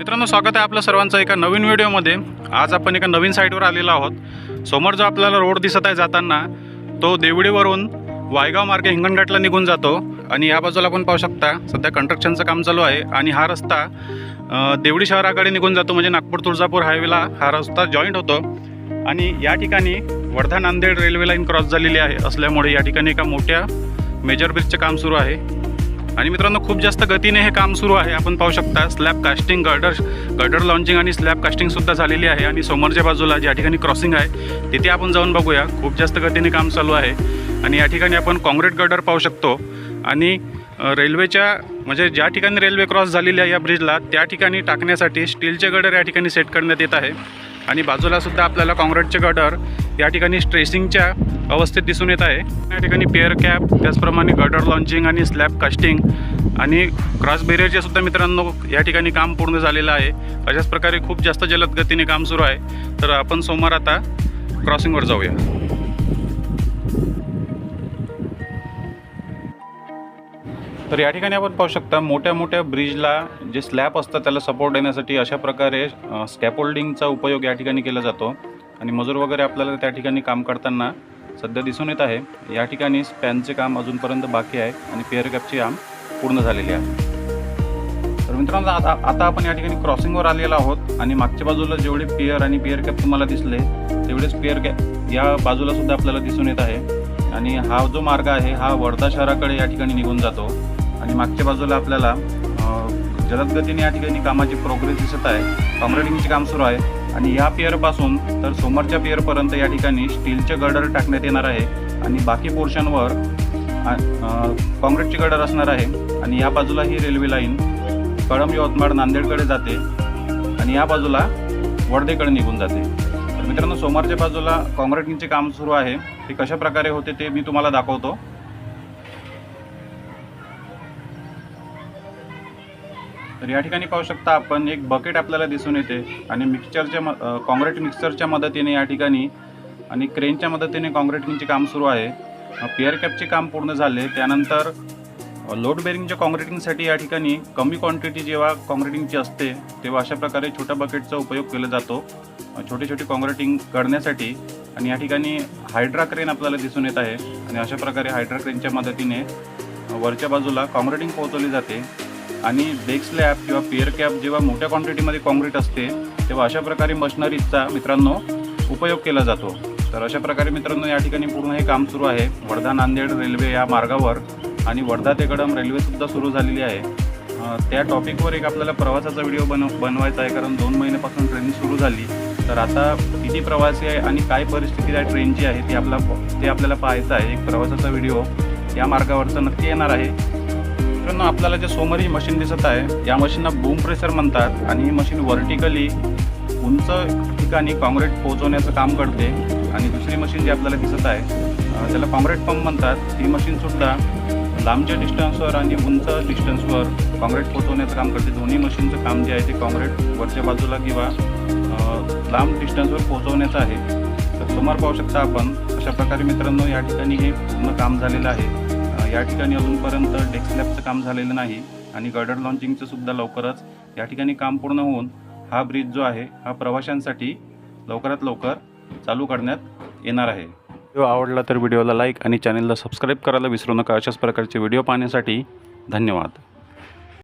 मित्रांनो स्वागत आहे आपलं सर्वांचं एका नवीन व्हिडिओमध्ये. आज आपण एका नवीन साईटवर आलेलो आहोत. समोर जो आपल्याला रोड दिसत आहे जाताना तो देवडीवरून वायगाव मार्गे हिंगणघाटला निघून जातो आणि या बाजूला आपण पाहू शकता सध्या कंस्ट्रक्शनचं काम चालू आहे आणि हा रस्ता देवडी शहराकडे निघून जातो म्हणजे नागपूर तुळजापूर हायवेला हा रस्ता जॉईंट होतो. आणि या ठिकाणी Wardha Nanded railway line cross झालेली आहे असल्यामुळे या ठिकाणी एका मोठ्या मेजर ब्रिजचं काम सुरू आहे. आणि मित्रांनो खूप जास्त गतीने हे काम सुरू आहे. आपण पाहू शकता slab casting girder girder launching आणि स्लॅब कास्टिंग सुद्धा झालेली आहे. आणि समोरच्या बाजूला ज्या ठिकाणी क्रॉसिंग आहे तिथे आपण जाऊन बघूया. खूप जास्त गतीने काम चालू आहे. आणि या ठिकाणी आपण कॉन्क्रीट गर्डर पाहू शकतो. आणि रेल्वेच्या म्हणजे ज्या ठिकाणी रेल्वे क्रॉस झालेली आहे या ब्रिजला त्या ठिकाणी टाकण्यासाठी स्टीलचे गडर या ठिकाणी सेट करण्यात येत आहे. आणि बाजूलासुद्धा आपल्याला काँक्रीटचे गडर या ठिकाणी स्ट्रेसिंगच्या अवस्थेत दिसून येत आहे. या ठिकाणी पेअर कॅप त्याचप्रमाणे गडर लॉन्चिंग आणि स्लॅब कास्टिंग आणि क्रॉस बेरियरचे सुद्धा मित्रांनो या ठिकाणी काम पूर्ण झालेलं आहे. अशाच प्रकारे खूप जास्त जलद गतीने काम सुरू आहे. तर आपण सोमवार आता क्रॉसिंगवर जाऊया. तर या ठिकाणी आपण पाहू शकता मोठ्या मोठ्या ब्रिजला जे स्लॅब असतात त्याला सपोर्ट देण्यासाठी अशा प्रकारे स्कॅपोल्डिंगचा उपयोग या ठिकाणी केला जातो. आणि मजूर वगैरे आपल्याला त्या ठिकाणी काम करताना सध्या दिसून येत आहे. या ठिकाणी स्पॅनचे काम अजूनपर्यंत बाकी आहे आणि पेअर कॅपचे काम पूर्ण झालेले आहे. तर मित्रांनो आता आता आपण या ठिकाणी क्रॉसिंगवर आलेलो आहोत आणि मागच्या बाजूला जेवढे पिअर आणि पेअर कॅप तुम्हाला दिसले तेवढेच पिअर कॅप या बाजूला सुद्धा आपल्याला दिसून येत आहे. आणि हा जो मार्ग आहे हा वर्धा शहराकडे या ठिकाणी निघून जातो. आणि मागच्या बाजूला आपल्याला जलदगतीने जलद गतीने या ठिकाणी कामाची प्रोग्रेस दिसत आहे. कॉम्रेडिंगचे काम सुरू आहे. आणि या पिअरपासून तर समोरच्या पिअरपर्यंत या ठिकाणी स्टीलचे गर्डर टाकण्यात येणार आहे. आणि बाकी पोर्शनवर कॉन्क्रीटचे गर्डर असणार आहे. आणि या बाजूला ही रेल्वे लाईन कळंब यवतमाळ नांदेडकडे जाते. आणि या बाजूला वर्धेकडे निघून जाते. मित्रांनो सोमवारच्या बाजूला कॉन्क्रिटिंगचे काम सुरू आहे. ते कशा प्रकारे होते ते मी तुम्हाला दाखवतो. तर या ठिकाणी पाहू शकता आपण एक बकेट आपल्याला दिसून येते आणि मिक्सचरच्या म कॉन्क्रीट मिक्सरच्या मदतीने या ठिकाणी आणि क्रेनच्या मदतीने कॉन्क्रिटिंगचे काम सुरू आहे. पिअर कॅपचे काम पूर्ण झाले. त्यानंतर लोड बेरिंगच्या कॉन्क्रिटिंगसाठी या ठिकाणी कमी क्वांटिटी जेव्हा कॉन्क्रिटिंगची असते तेव्हा अशा प्रकारे छोट्या बकेटचा उपयोग केला जातो. छोटी छोटी कॉन्क्रिटिंग करण्यासाठी आणि या ठिकाणी हायड्रा क्रेन आपल्याला दिसून येत आहे. आणि अशा प्रकारे हायड्रा क्रेनच्या मदतीने वरच्या बाजूला कॉन्क्रिटिंग पोहोचवली जाते. आणि डेक स्लॅब किंवा पिअर कॅप जेव्हा मोठ्या क्वांटिटीमध्ये कॉन्क्रीट असते तेव्हा अशा प्रकारे मशिनरीजचा मित्रांनो उपयोग केला जातो. तर अशा प्रकारे मित्रांनो या ठिकाणी पूर्ण हे काम सुरू आहे. वर्धा नांदेड रेल्वे या मार्गावर आणि वर्धा ते कडम रेल्वेसुद्धा सुरू झालेली आहे. त्या टॉपिकवर एक आपल्याला प्रवासाचा व्हिडिओ बनव बनवायचा आहे कारण दोन महिन्यापासून ट्रेन सुरू झाली. तर आता किती प्रवासी आहे आणि काय परिस्थिती आहे ट्रेनची आहे ती आपला ते आपल्याला पाहायचं आहे. एक प्रवासाचा व्हिडिओ या मार्गावरचा नक्की येणार आहे. मित्रांनो आपल्याला जे समोर ही मशीन दिसत आहे या मशीनला बूम प्रेशर म्हणतात आणि ही मशीन व्हर्टिकली उंच ठिकाणी काँक्रीट पोहोचवण्याचं काम करते. आणि दुसरी मशीन जी आपल्याला दिसत आहे त्याला काँक्रीट पंप म्हणतात. ही मशीनसुद्धा लांबच्या डिस्टन्सवर आणि उंच डिस्टन्सवर काँक्रीट पोचवण्याचं काम करते. दोन्ही मशीनचं काम जे आहे ते काँक्रीट वरच्या बाजूला किंवा लांब डिस्टन्सवर पोहोचवण्याचं आहे. तर समोर पाहू शकता आपण अशा प्रकारे मित्रांनो या ठिकाणी हे पूर्ण काम झालेलं आहे. या ठिकाणी अजूनपर्यंत डेस्कलॅबचं काम झालेलं नाही आणि गर्डर लॉन्चिंगचं सुद्धा लवकरच या ठिकाणी काम पूर्ण होऊन हा ब्रिज जो आहे हा प्रवाशांसाठी लवकरात लवकर चालू करण्यात येणार आहे. व्हिडिओ आवडला तर व्हिडिओला लाईक आणि चॅनलला सबस्क्राईब करायला विसरू नका. अशाच प्रकारचे व्हिडिओ पाहण्यासाठी धन्यवाद.